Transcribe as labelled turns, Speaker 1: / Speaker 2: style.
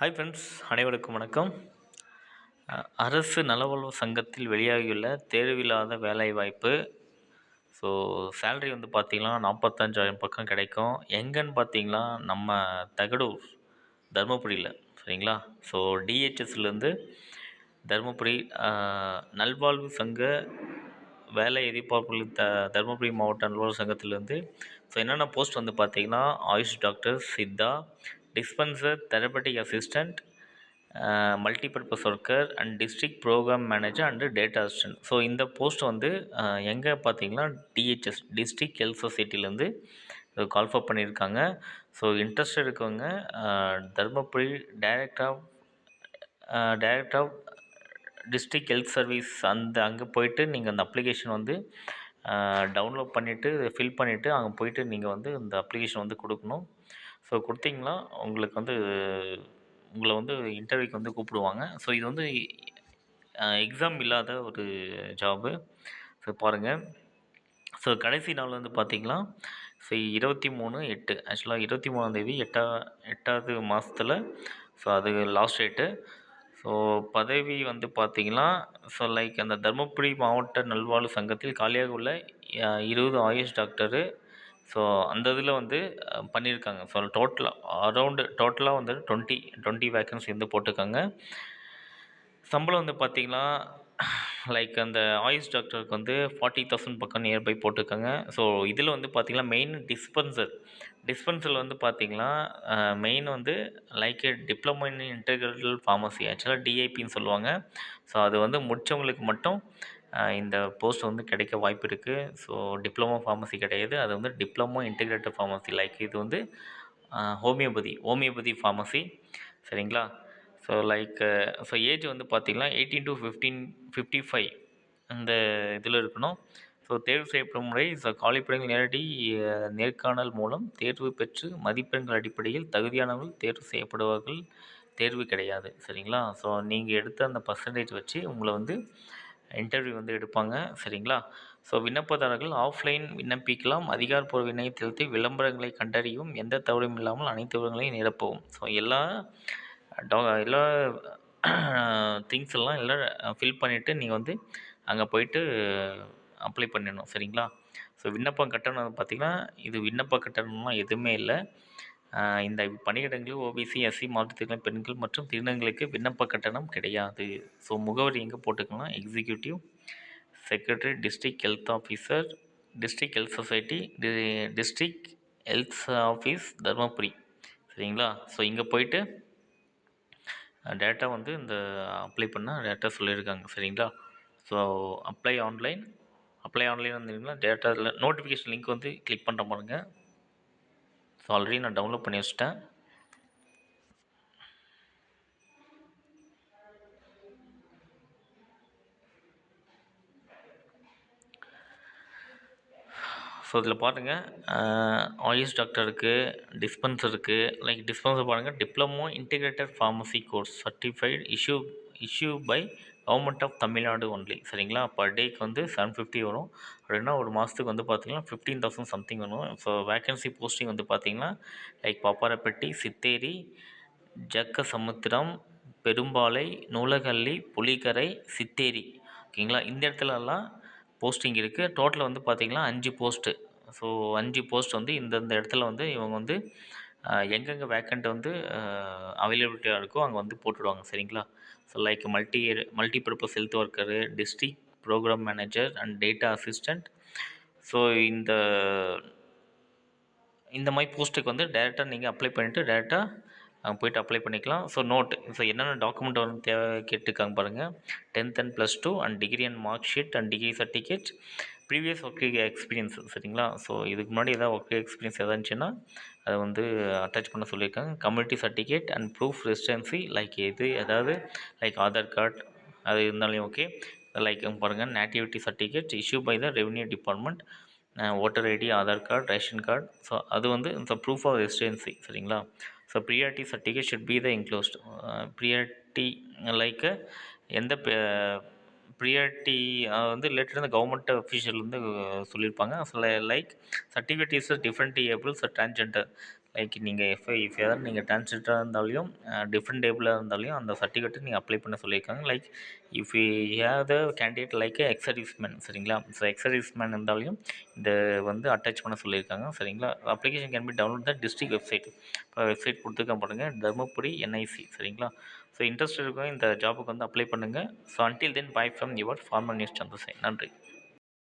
Speaker 1: Hi friends அனைவருக்கும் வணக்கம். அரசு நலவாழ்வு சங்கத்தில் வெளியாகியுள்ள தேர்வில்லாத வேலைவாய்ப்பு. ஸோ சேலரி வந்து பார்த்திங்கன்னா நாற்பத்தஞ்சாயிரம் பக்கம் கிடைக்கும். எங்கன்னு பார்த்தீங்கன்னா நம்ம தகடூர் தருமபுரியில் சரிங்களா? ஸோ டிஹெச்எஸ்லேருந்து தருமபுரி நல்வாழ்வு சங்க வேலை எதிர்பார்ப்புகள் த தருமபுரி மாவட்ட நல்வாழ்வு சங்கத்திலேருந்து ஸோ என்னென்ன போஸ்ட் வந்து பார்த்திங்கன்னா AYUSH doctor Siddha dispenser therapeutic assistant multipurpose worker and district program manager and data assistant so இந்த போஸ்ட் வந்து uh, எங்கே பார்த்தீங்கன்னா டிஹெச்எஸ் டிஸ்ட்ரிக்ட் ஹெல்த் சொசைட்டிலேருந்து கால்ஃபர் பண்ணியிருக்காங்க. ஸோ இன்ட்ரெஸ்ட் இருக்கவங்க uh, Dharmapuri direct of direct of district health service அந்த அங்கே போயிட்டு நீங்கள் அந்த அப்ளிகேஷன் வந்து uh, டவுன்லோட் பண்ணிவிட்டு ஃபில் பண்ணிவிட்டு அங்கே போயிட்டு நீங்கள் வந்து இந்த அப்ளிகேஷன் வந்து கொடுக்கணும். ஸோ கொடுத்தீங்கன்னா உங்களுக்கு வந்து உங்களை வந்து இன்டர்வியூக்கு வந்து கூப்பிடுவாங்க. ஸோ இது வந்து எக்ஸாம் இல்லாத ஒரு ஜாபு ஸோ பாருங்கள் ஸோ கடைசி நாள் வந்து பார்த்தீங்கன்னா ஸோ இருபத்தி மூணு எட்டு. ஆக்சுவலாக இருபத்தி மூணாந்தேதி எட்டா எட்டாவது மாதத்தில் ஸோ அது லாஸ்ட் டேட்டு ஸோ பதவி வந்து பார்த்தீங்கன்னா ஸோ லைக் அந்த தருமபுரி மாவட்ட நல்வாழ்வு சங்கத்தில் காலியாக உள்ள இருபது ஆயுஷ் டாக்டரு ஸோ அந்த இதில் வந்து பண்ணியிருக்காங்க ஸோ டோட்டலாக அரௌண்டு டோட்டலாக வந்து டுவெண்ட்டி டுவெண்ட்டி வேக்கன்சி வந்து போட்டிருக்காங்க. சம்பளம் வந்து பார்த்திங்கன்னா லைக் அந்த ஆயுஷ் டாக்டருக்கு வந்து ஃபார்ட்டி தௌசண்ட் பக்கம் நியர்பை போட்டிருக்காங்க. ஸோ இதில் வந்து பார்த்திங்கன்னா மெயின் டிஸ்பென்சர் டிஸ்பென்சரில் வந்து பார்த்திங்கன்னா மெயின் வந்து like diploma in integral pharmacy ஆக்சுவலாக டிஐபின்னு சொல்லுவாங்க. ஸோ அது வந்து முடித்தவங்களுக்கு மட்டும் இந்த போஸ்ட் வந்து கிடைக்க வாய்ப்பு இருக்குது ஸோ டிப்ளமோ ஃபார்மசி கிடையாது. அது வந்து டிப்ளமோ இன்டிகிரேட்டட் ஃபார்மசி லைக் இது வந்து ஹோமியோபதி ஹோமியோபதி ஃபார்மசி சரிங்களா? ஸோ லைக் ஸோ ஏஜ் வந்து பார்த்திங்கன்னா eighteen to fifteen fifty five அந்த இதில் இருக்கணும். ஸோ தேர்வு செய்யப்படும் முறை ஸோ காலிப்படைகள் நேரடி நேர்காணல் மூலம் தேர்வு பெற்று மதிப்பெண்கள் அடிப்படையில் தகுதியானவர்கள் தேர்வு செய்யப்படுவார்கள். தேர்வு கிடையாது. சரிங்களா? ஸோ நீங்கள் எடுத்த அந்த பர்சன்டேஜ் வச்சு உங்களை வந்து இன்டர்வியூ வந்து எடுப்பாங்க. சரிங்களா? ஸோ விண்ணப்பதாரர்கள் ஆஃப்லைன் விண்ணப்பிக்கலாம். அதிகாரப்பூர்வ இணையதளத்தை விளம்பரங்களை கண்டறியவும் எந்த தவறும் இல்லாமல் அனைத்து விவரங்களையும் நிரப்பவும். ஸோ எல்லா எல்லா திங்ஸ் எல்லாம் எல்லாம் ஃபில் பண்ணிவிட்டு நீங்கள் வந்து அங்கே போயிட்டு அப்ளை பண்ணிடணும் சரிங்களா? ஸோ விண்ணப்பம் கட்டணம் பார்த்திங்கன்னா இது விண்ணப்ப கட்டணம்லாம் எதுவுமே இல்லை. இந்த பணியிடங்களில் ஓபிசி எஸ்சி மாற்றுத்திறனாளி பெண்கள் மற்றும் திருநங்களுக்கு விண்ணப்ப கட்டணம் கிடையாது. ஸோ முகவரி எங்கே போட்டுக்கலாம்? Executive secretary district health officer district health society district health office Dharmapuri. சரிங்களா? ஸோ இங்கே போயிட்டு டேட்டா வந்து இந்த அப்ளை பண்ணால் டேட்டா சொல்லியிருக்காங்க. சரிங்களா? So apply online apply online வந்தீங்கன்னா டேட்டாவில் நோட்டிஃபிகேஷன் லிங்க் வந்து கிளிக் பண்ணுற பாருங்கள் ஸோ ஆல்ரெடி நான் டவுன்லோட் பண்ணி வச்சுட்டேன். ஸோ இதில் பாருங்கள் ஆயுஷ் டாக்டர் இருக்குது டிஸ்பென்சர் இருக்குது லைக் டிஸ்பென்சர் பாருங்கள் diploma integrated pharmacy course certified issue issue by government of Tamil Nadu only சரிங்களா? பர் டேக்கு வந்து செவன் ஃபிஃப்டி வரும். அப்படின்னா ஒரு மாதத்துக்கு வந்து பார்த்திங்கன்னா ஃபிஃப்டீன் தௌசண்ட் சம்திங் வரும். ஸோ வேகன்சி போஸ்டிங் வந்து பார்த்திங்கன்னா லைக் பாப்பாரப்பட்டி சித்தேரி ஜக்க சமுத்திரம் பெரும்பாலை நூலகல்லி புலிகரை சித்தேரி. ஓகேங்களா? இந்த இடத்துலலாம் போஸ்டிங் இருக்குது டோட்டல் வந்து பார்த்திங்கன்னா அஞ்சு போஸ்ட்டு ஸோ அஞ்சு போஸ்ட் வந்து இந்தந்த இடத்துல வந்து இவங்க வந்து எங்கெங்கே வேக்கண்ட் வந்து அவைலபிலிட்டியாக இருக்கோ அங்கே வந்து போட்டுடுவாங்க சரிங்களா? So like multi multi purpose health worker district programme manager and data assistant so இந்த இந்த மாதிரி போஸ்ட்டுக்கு வந்து டேரெக்டாக நீங்கள் அப்ளை பண்ணிவிட்டு டேரெக்டாக அங்கே போயிட்டு அப்ளை பண்ணிக்கலாம். ஸோ நோட் ஸோ என்னென்ன டாக்குமெண்ட் வந்து தேவை கேட்டுருக்காங்க பாருங்கள் tenth and plus two and degree and mark sheet and degree certificate previous work experience சரிங்களா? ஸோ இதுக்கு முன்னாடி ஏதாவது ஒர்க் எக்ஸ்பீரியன்ஸ் எதாவது இருந்துச்சுன்னா அதை வந்து அட்டாச் பண்ண சொல்லியிருக்காங்க. Community certificate and proof residency like எது அதாவது லைக் ஆதார் கார்டு அது இருந்தாலும் ஓகே லைக் பாருங்கள் nativity certificate issue by the revenue department voter ID Aadhaar card ration card so அது வந்து இந்த ப்ரூஃப் ஆஃப் ரெசிடென்சி சரிங்களா? So priority certificate should be the enclosed priority like எந்த ப்ரியாரிட்டி வந்து related அந்த கவர்மெண்ட் அஃபீஷியல் வந்து சொல்லியிருப்பாங்க so like certificate is different ables transgender like நீங்கள் எஃப் இஃப் எதாவது நீங்கள் டிரான்ஸ்ஜெண்டராக இருந்தாலையும் டிஃப்ரெண்ட் டேபிளாக இருந்தாலையும் அந்த சர்டிஃபிகேட்டை நீங்கள் அப்ளை பண்ண சொல்லியிருக்காங்க. Like if you have the candidate like ex serviceman சரிங்களா? ஸோ எக்ஸ் சர்வீஸ்மேன் இருந்தாலையும் இந்த வந்து அட்டாச் பண்ண சொல்லியிருக்காங்க சரிங்களா? Application can be download the district website இப்போ வெப்சைட் கொடுத்துருக்கேன் பாருங்கள் தர்மபுரி என்ஐசி சரிங்களா? ஸோ இன்ட்ரெஸ்ட் இருக்கும் இந்த ஜாபுக்கு வந்து அப்ளை பண்ணுங்கள் so until then bye from your formal news Santhoshan நன்றி.